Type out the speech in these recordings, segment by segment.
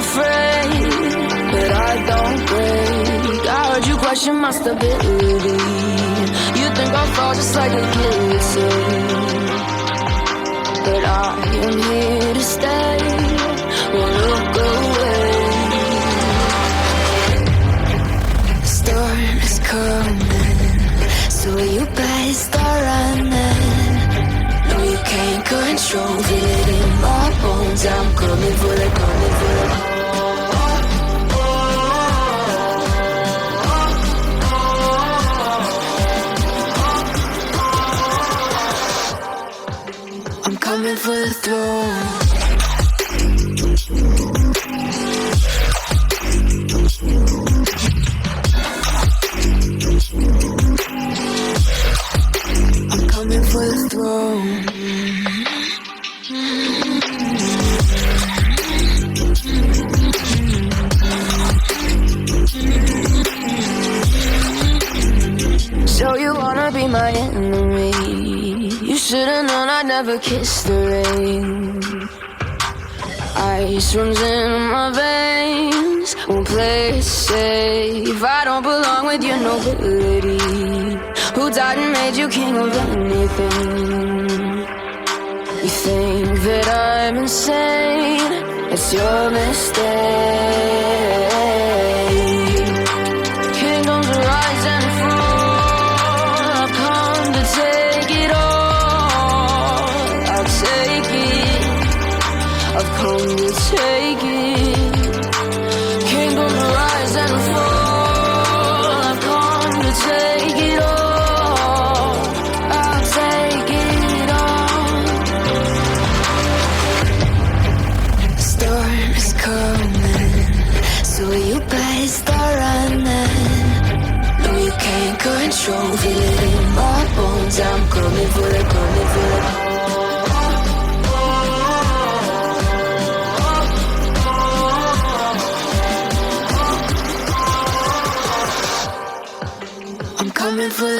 afraid, but I don't break. I heard you question my stability. You think I'll fall just like a guillotine. You should've known I'd never kiss the rain. Ice runs in my veins. Won't play it safe. I don't belong with your nobility. Who died and made you king of anything? You think that I'm insane? It's your mistake.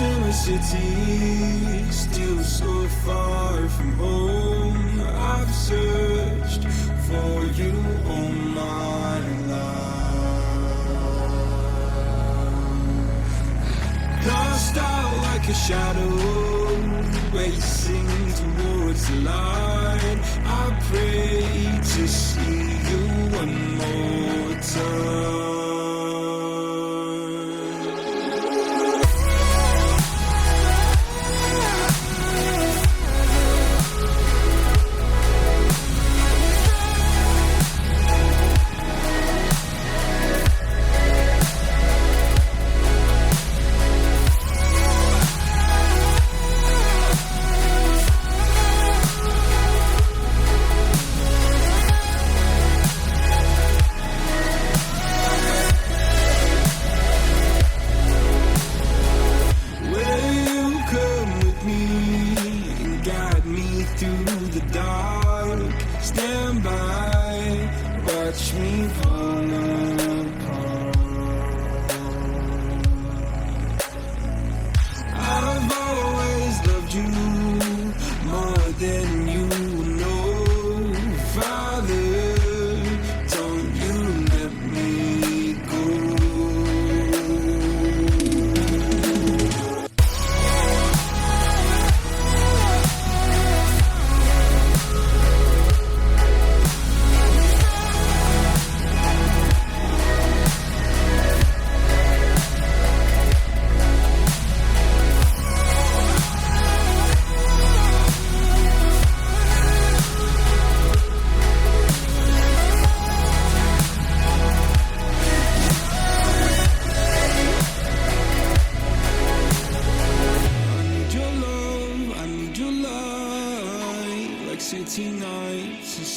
in a city, still so far from home. I've searched for you all my life. Lost out like a shadow, racing towards the light. I pray to see you one more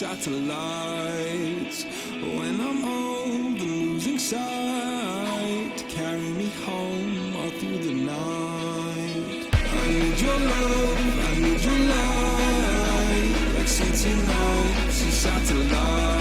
satellites. When I'm old and losing sight, carry me home all through the night. I need your love, I need your light, like nights and satellites.